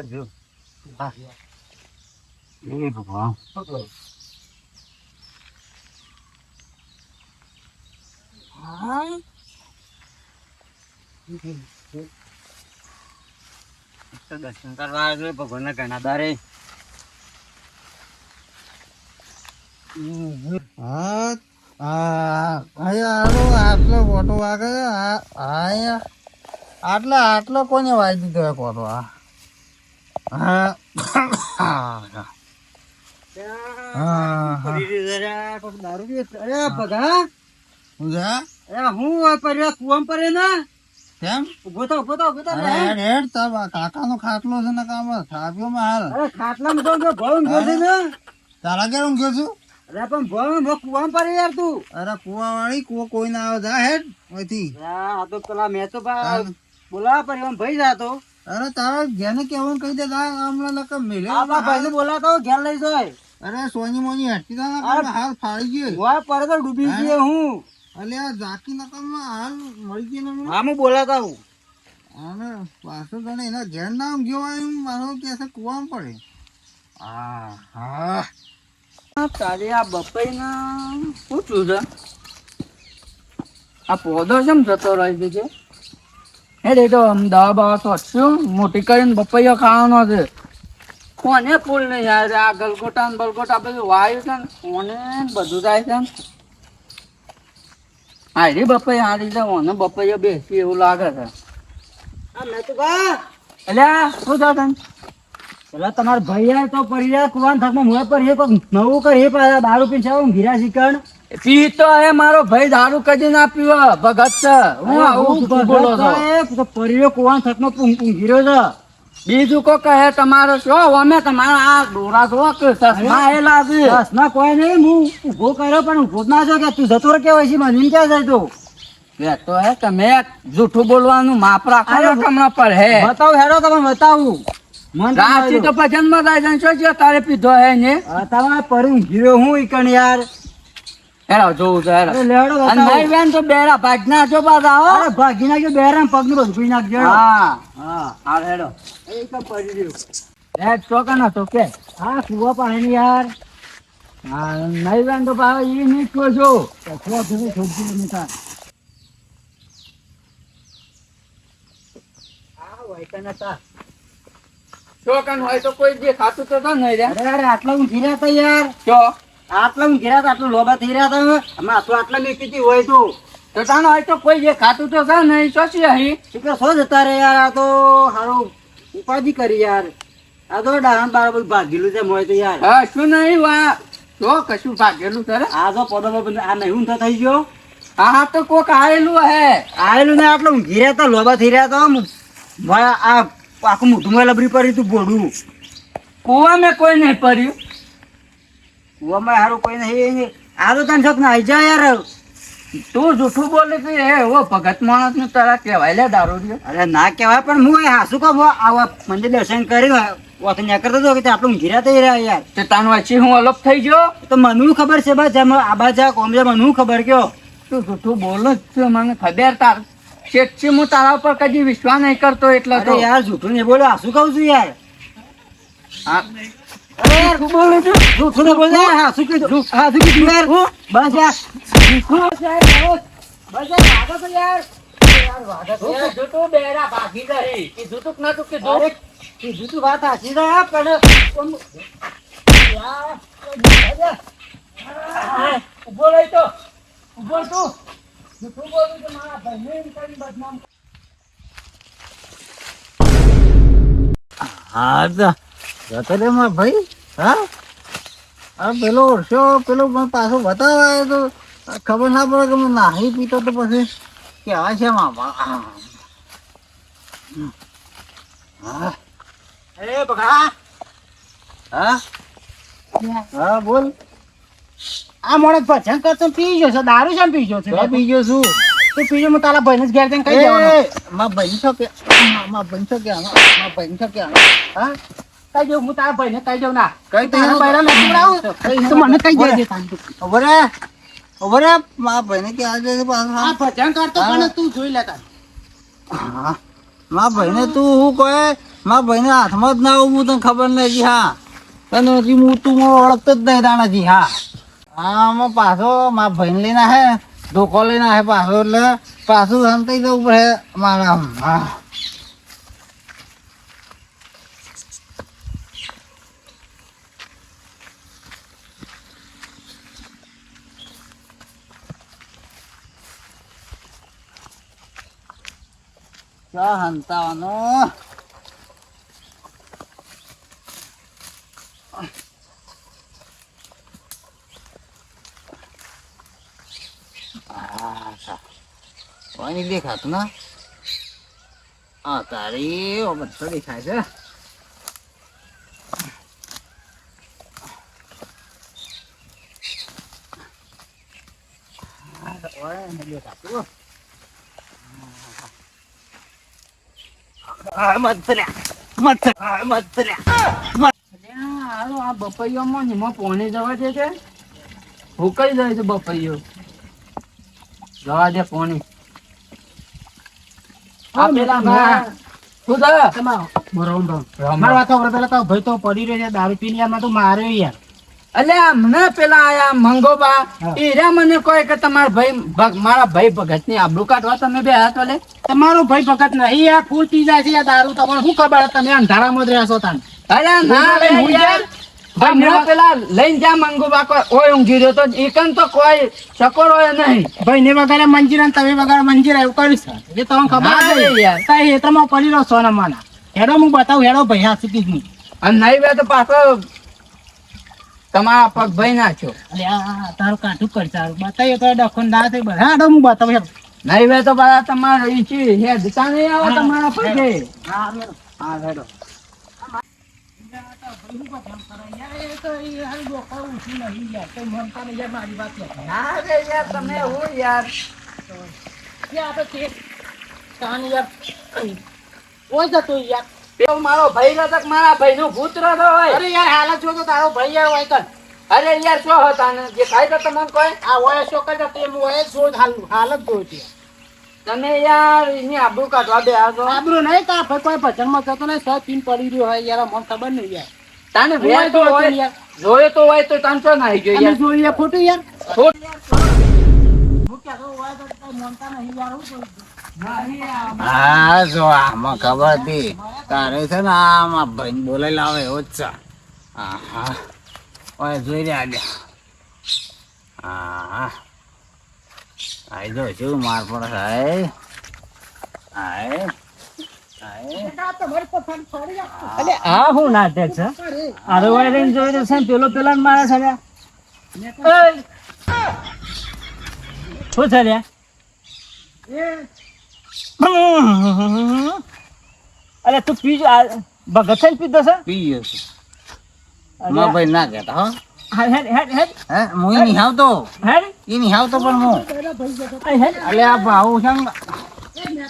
કરજો હા. એ ભગવાન. હા? તો દર્શન કરવા આવ્યો ભગવાનના ઘણા દારે. હા? આટલો આટલો ફોટો વાગે આટલો આટલો કોને વાગી દીધો ફોટો આ? પડે ને ખાટલો છે ને કામ થાપ્યો માં હાલ ભવ ને તારા ક્યારે ઊંઘ્યો છું અરે પણ ભવ કુવામ પડે યાર તું અરે કુવા વાળી કુવો કોઈ ના આવે જા હેડ આ તો પેલા મેં તો બા- બોલાવા પડ્યો આમ ભાઈ જાતો. અરે તારા જેને કેવું કહી દે હમણાં લકમ મેલ્યો આપણા ભાઈને બોલાતો ઘેર લઈ જાય. અરે સોની મોની હટકી તા ના હાલ ફાળી ગયો. ગોવા પર તો ડૂબી ગયો હું. અલે આ ઝાકી નકલમાં હાલ મળી ગઈ ને હા હું બોલાતા હું અને પાછો તને એના ઘેર નામ ગયો એમ મારો કે છે કુવામાં પડે. હા હા તારે આ બપઈ ના શું થયું છે? આ પોદો કેમ જતો રહી છે? હે તો અમદાવાદ દવા બવા તો શું મોટી કરીને બપૈયો ખાવાનો છે. કોને ફૂલ નહીં યાર આ ગલગોટા ને બલગોટા બધું વાયુ છે ને કોને બધું થાય છે હારી બપૈયા હારી છે ઓને બપૈયો બેસી એવું લાગે છે. અલ્યા શું થાય તને? પેલા તમારા ભાઈ તો પડી રહ્યા કુવાન થાકમાં મોય પર એ કોક નવું કરી પાછા દારૂ પીને છે ઘીરા શીકણ પીતો હે મારો ભાઈ દારૂ કદી ના પીવો ભગત હું આવું બોલો છો? પરીયો કુવાન થાકમાં ઊંઘીરો છે. બીજું કો કહે તમારો શું? અમે તમારા આ ડોરા છો કે ચશ્મા એ લાગે ચશ્મા કોઈ નહીં હું ઊભો કર્યો પણ ઊભો ના છો કે તું જતો રહે કેવાય છે મને ક્યાં જાય તું? તો હે તમે જૂઠું બોલવાનું માપ રાખો ને હમણાં પર હે. બતાવ હેડો તમે બતાવું. રાતી તો ભજનમાં જાય છે શું છે તારે પીધો હે ને? તમારે પરું ગીરો હું ઈકણ યાર? હેડો જોવું છે હેડો. અને નહીં બેન તો બેરા ભાગ નાખજો પાછા હો. અરે ભાગી નાખજો બેરા પગનું બધું નાખજો હા. હા. હા હેડો. એ તો પડી રહ્યું હેડ ચોકા ના તો કે. હા કુવા પાણી યાર. હા નહીં બેન તો પાછા એ નહીં છો છો કચરો ભેગું છોડજો તમે તાર ચોકન હોય તો કોઈ જે ખાતું તો નહીં રે. અરે અરે આટલા હું ઘીરા તૈયાર યાર. ચો આટલા ઘીરા આટલું લોબા થઈ રહ્યા હતા અમે આટલું આટલા મેં કીધી હોય તો. તો તાનો હોય તો કોઈ જે ખાતું તો છે નહીં છે અહીં શું કે સો જતા રે યાર આ તો હારું ઉપાધિ કરી યાર. આ તો ડાહન બાર ભાગેલું છે મોય તો યાર. હા શું નહીં વા તો કશું ભાગેલું છે આ તો પદો આ નહીં તો થઈ ગયો. હા હા તો કોક આવેલું હે. આવેલું ને આટલું ઊંઘી રહ્યા હતા લોબા થઈ રહ્યા હતા આ આખું મોઢું માં લબડી પડી તું બોડું. કુવામાં કોઈ નહીં પડ્યું. કુવામાં હારું કોઈ નહીં આ તો તને શોખ નાઈ જા યાર. તું જૂઠું બોલે છે એ એવો ભગત માણસનું તારા કહેવાય લે દારૂ અરે ના કહેવાય પણ હું હાસુ કહું આવા મંદિર દર્શન કરી ઓથ ન્યા કરતો હતો કે આપણે ઘીરા થઈ રહ્યા યાર. તે તાન વચ્ચે હું અલગ થઈ ગયો? તો મને ખબર છે બસ એમ આબા જા કોમ જા મને ખબર કયો. તું જૂઠું બોલો જ છે મને ખબર તાર. શેઠથી હું તારા ઉપર કદી વિશ્વાસ નહીં કરતો એટલે તો. યાર જૂઠું નહીં બોલો શું કહું છું યાર. હા. અરે યાર શું બોલું છું જૂઠું નહીં હા શું કીધું હા શું કીધું યાર બસ યાર બસ યાર બસ યાર વાગો તો યાર યાર વાગો તો યાર જૂઠું બેરા ભાગી ગઈ કીધું તું કે ના તું કીધું કીધું તું વાત સાચી છે હા, પણ પણ યાર હા, ઊભો તો ઊભો તું જૂઠું બોલું છે મારા ભાઈને બદનામ હા તો જતો રે માર ભાઈ હા? આ પેલો ઓળશો પેલો મને પાછો બતાવે તો ખબર ના પડે કે હું નાહી પીતો તો પછી કહેવાય છે મામા હા એ બગા હા? હા બોલ. આ મોણસ ભજન કરતો પી ગયો છે દારૂ છે પી ગયો છે? પી ગયો છું. તું તારા ભાઈને જ ઘેર જઈને કહી દેવાનો માં ભાઈ છો કે માં ભાઈ છો કે માં ભાઈ છો કે હા? કહી દઉં હું તારા ભાઈને કહી દઉં ના. કઈ તારા બૈરા નથી ઉડાવું. તો મને કહી દેજે ઓવરે ઓવરે માં ભાઈને કે આજે પાછો? આ ભજન કરતો પણ તું જોઈ લેતા હા. માં ભાઈને તું હું કહે? મારા ભાઈને હાથમાં જ ના આવું હું તને ખબર નથી હા. તને હજી હું તું ઓળખતો જ નહીં દાણાજી હા. આમાં પાછો મા ભાઈને લઈને હે ધોકો લઈને હે પાછો એટલે પાછું સંતાઈ જવું પડે મારા હા. હંતાવાનો નહીં દેખાતું ના? હા તારી બધું દેખાય છે. દેખાતું. હા, મચ્છર્યા. મચ્છર- હા, મચ્છર્યા. અલ્યા, હાલો આ બપૈયામાં જવા દે છે હુકાઈ જાય છે બપૈયો જવા દે પોણી? મારા વાત પેલા તો ભાઈ તો પડી રહ્યો છે, દારૂ પીને તો માર્યો યાર અલ્યા હમણાં પેલા આયા મંગોબા હા. એ રહ્યા મને કહે કે તમારા ભાઈ મારા ભાઈ ભગતની આબરૂ કાઢવા તમે બે હાથ વલે તમારો ભાઈ ભગત નહીં આ ફૂલ પીજા છે દારૂ તમારે શું ખબર તમે અંધારામાં જ રહેશો તાન અરે ના રે હમણાં પેલા લઈને જા મંગોબા કોઈ ઓય ઊંઘી રહ્યો તો એકન તો કોઈ સકોર હોય નહીં. ભાઈ ને વગાડે મંજીરા ને તમે વગાડે મંજીરા એવું કરીશ એ તમને ખબર ના યાર. એ તમે પડી રહ્યો સોના માના હેડો હું બતાવું હેડો ભાઈ હા સુધી નહીં. અને નહીં બે તો પાછો તમારા પગ ભાઈ નાખ્યો. તારું કાઠું કર સારું બતાવીએ તો ડખો ના બધા હેડો હું બતાવું નહીં તો બધા તમારે ઈચી હે જતા નહીં આવે તમારા પગે? હા હેડો. હા હેડો. યાર. મારો ભાઈ રતક મારા ભાઈ નું ભૂત રહ્યો હોય અરે યાર હાલત જો તો તારો ભાઈ આવ્યો હોય અરે યાર શું હતા ને જે ખાઈ તો તમને કોઈ? આ હોય શું કરતા તે હું હોય શું હાલ હાલત જોઈ તમે યાર એની આબરૂ કાઢવા બે આવતો આબરૂ નહીં તા ભાઈ કોઈ ભજનમાં જતો નહીં સહ પીન પડી રહ્યો હોય યાર મને ખબર નહીં યાર. તાને વેર તો હોય યાર. જોયે તો હોય તો તાન તો નાઈ ગયો યાર. જોઈએ ખોટું યાર. ખોટ. હું કહેતો હોય તો કઈ નહીં યાર હું? હા, જો આમાં ખબર તારે છે ને આમાં ભાઈ બોલાઈ લાવે એવો જ છે. જોઈ રહ્યા ગયા હા આઈ જો, શું માર પડે હાય હાય અરે, આ હું નાટક છે? આરો વાયરિંગ જોઈ રહ્યો છે પેલો પેલા મારે છે! શું છે? અલે તું પી આ ભગત છે પીધો છે? પી ગયો અરે, ભાઈ ના કહેતા હો.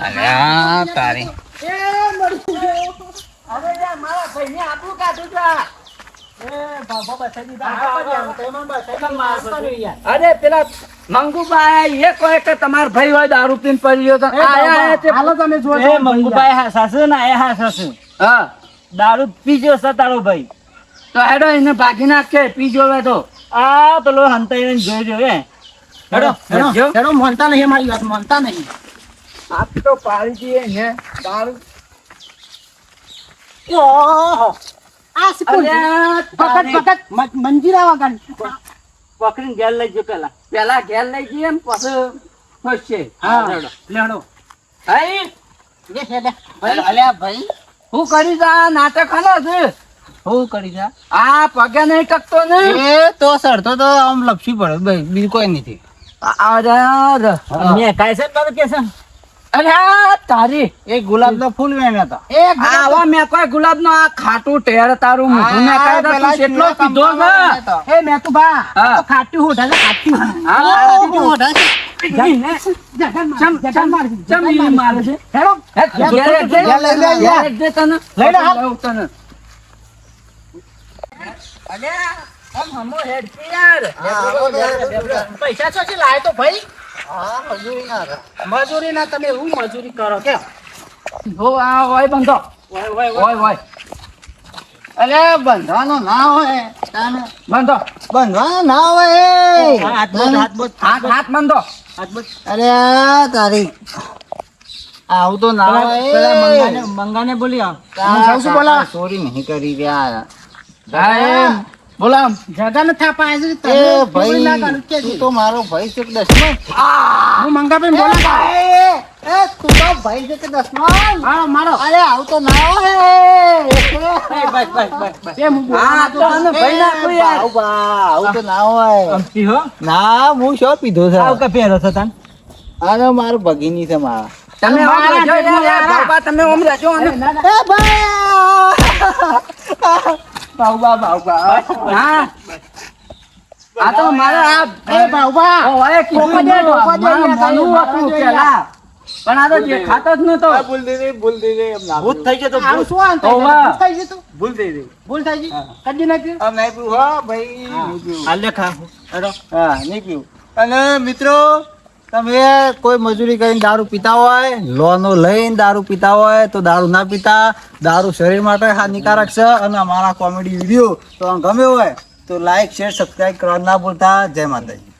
અરે તારી. અરે પેલા મંગુબા એ કહે કે તમાર ભાઈ હોય દારૂ પીને પડી ગયો તો આયા આયા હાલો તમે જો એ મંગુભાઈ હા સાસુ ને એ હા સાસુ હા. દારૂ પીજો છે તારો ભાઈ. તો હેડો એને ભાગી નાખે પી જોવે તો. આ પેલો હંતાઈને જોઈ રહ્યો એ હેડો હેડો. જો. માનતા નહીં મારી વાત મનતા નહીં. આપ તો પાડી દઈએ ને દારૂ. ઓહો. આ સિકુલ. ફકત ફકત મંજીરા વગર. પકડીને ઘેર લઈ જો પેલા. પેલા ઘેર લઈ જઈએ ને પછી ફસશે હા. હેડો. લેડો હઈ, લે લે લે અલ્યા ભાઈ. હું કરી જા નાટક હાલો છે હું કરી જા? આ પગે નહીં ટકતો ને. એ તો સડતો તો આમ લપસી પડે. બીજું કોઈ નથી આ-. મેં કાંઈ કે છે? અરે આ તારી એ ગુલાબ ના ફૂલ વેણ હતા એ આવા મેં કોઈ ગુલાબ નો આ ખાટું ટેર તારું મોઢું મેં આ તું કેટલો ચીડા છે એ મેં તું બા તો ખાટી હોઠા છે ખાટી હા. ખાટી છે. પૈસા છો છે? લાય તો ભાઈ. હા મજૂરી ના મજૂરી ના તમે હું મજૂરી કરો કે હો, આ હોય બંધો. હોય હોય અરે બંધવાનો ના હોય બંધો. બંધવાનો ના હોય. હાથ હાથ બોટ હાથ હાથ બંધો. અરે તારી. આવું તો ના હોય. મંગાને બોલી આવ. શું બોલા? ચોરી નહીં કરી રહ્યા બોલો. જગાને થાપા આજે તમે ખબર ના ભાઈ કે તું તો મારો ભાઈ છે દસમો? હું. મંગા એ બોલા ભાઈ, એ તું તો ભાઈ છે કે દસમાન હા મારો. અરે આવ તો ના હોય બસ બસ બસ બસ એ હું હા તો આને ભાઈ નાખું યાર. આવું બા, આવું તો ના હોય. હો? ના હું શું પીધો છે? આવ કે પહેરો છો તન? અરે મારું ભગીની છે મારા. તમે ઓમ ઓમ એ ભાઈ બાઉબા, બાઉબા. હા. આ તો મારે આ એ બાઉબા ઓ, હવે કીધું દે. ટોપા દે, મારું યાર, મોનું મારા હતું દે, પેલા. પણ આ તો દેખાતો જ નતો. ભૂલ ભૂલ થઈ ગઈ ભૂત થઈ ગયો તો ભૂત. શું આમ થઈ ગયું? તું? ભૂલ થઈ ગઈ. ભૂલ થઈ ગઈ? કદી નાખ્યું? આમ નહીં પીવું હા ભાઈ આ પીવું. હાલ લે ખા અરે હા નહીં પીવું અને મિત્રો તમે કોઈ મજૂરી કરીને દારૂ પીતા હોય, લોનો લઈને દારૂ પીતા હોય, તો દારૂ ના પીતા, દારૂ શરીર માટે હાનિકારક છે અને અમારા કોમેડી વીડિયો તો ગમે હોય, તો લાઈક શેર સબસ્ક્રાઈબ કરવા ના ભૂલતા. જય માતાજી.